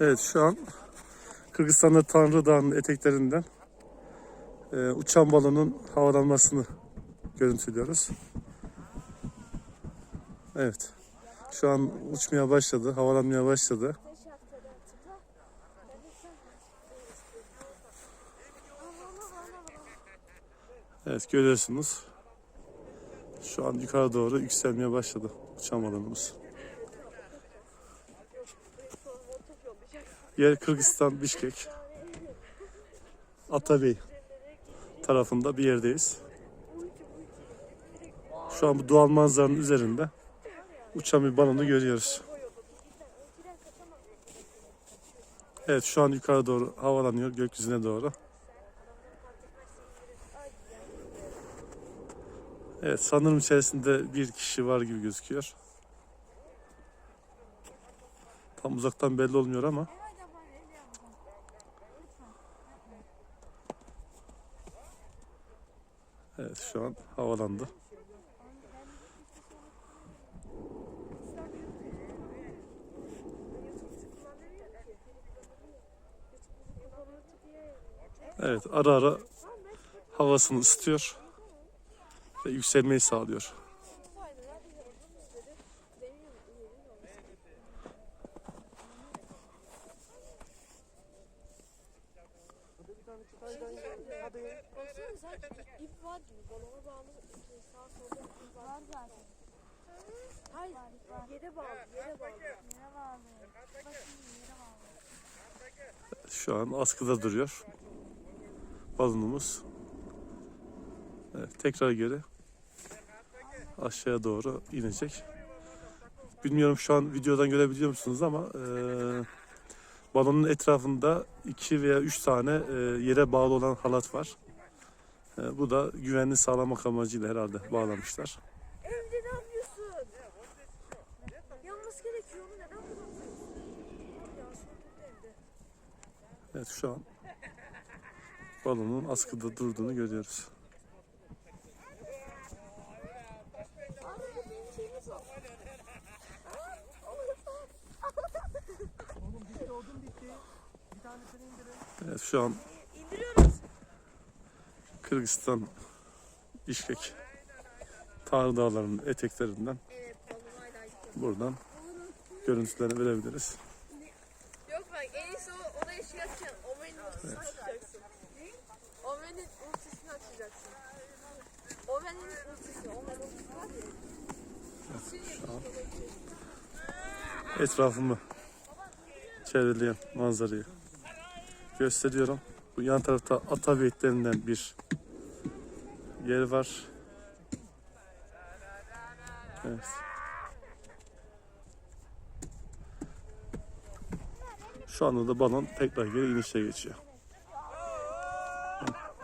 Evet şu an Kırgızistan'da Tanrı Dağı'nın eteklerinden e, uçan balonun havalanmasını görüntülüyoruz. Evet. Şu an uçmaya başladı, havalanmaya başladı. Evet görüyorsunuz. Şu an yukarı doğru yükselmeye başladı uçan balonumuz. Yer Kırgızistan, Bişkek. Atabey tarafında bir yerdeyiz. Şu an bu doğal manzaranın üzerinde uçan bir balonu görüyoruz. Evet şu an yukarı doğru havalanıyor gökyüzüne doğru. Evet sanırım içerisinde bir kişi var gibi gözüküyor. Tam uzaktan belli olmuyor ama. Evet şu an havalandı. Evet ara ara havasını ısıtıyor ve yükselmeyi sağlıyor. Baksana sen ip var gibi balona bağlı sağ solda ip var. Var zaten. Hayır yere bağlı yere bağlı. Yere bağlı. Bakın yere bağlı. Şu an askıda duruyor. Balonumuz. Evet, tekrar geri aşağıya doğru inecek. Bilmiyorum şu an videodan görebiliyor musunuz ama e, balonun etrafında iki veya üç tane e, yere bağlı olan halat var. E, bu da güvenli sağlamak amacıyla herhalde bağlamışlar. Evde ne yapıyorsun? Yanması gerekiyor mu neden. Evet şu an balonun askıda durduğunu görüyoruz. Evet şu an. Kırgızistan Bişkek Tanrı Dağları'nın eteklerinden Evet buradan görüntülerini verebiliriz. Yok bak en iyisi ona eşlik edeceksin. Omen'in ultisini açacaksın. Omen'in ultisini açacaksın. Omen'in ultisini. Omen ultisi var ya. Bütün Etrafımı çevreleyen manzarayı gösteriyorum. Bu yan tarafta ata beyitlerinden bir yer var. Evet. Şu anda da balon tekrar geri inişe geçiyor.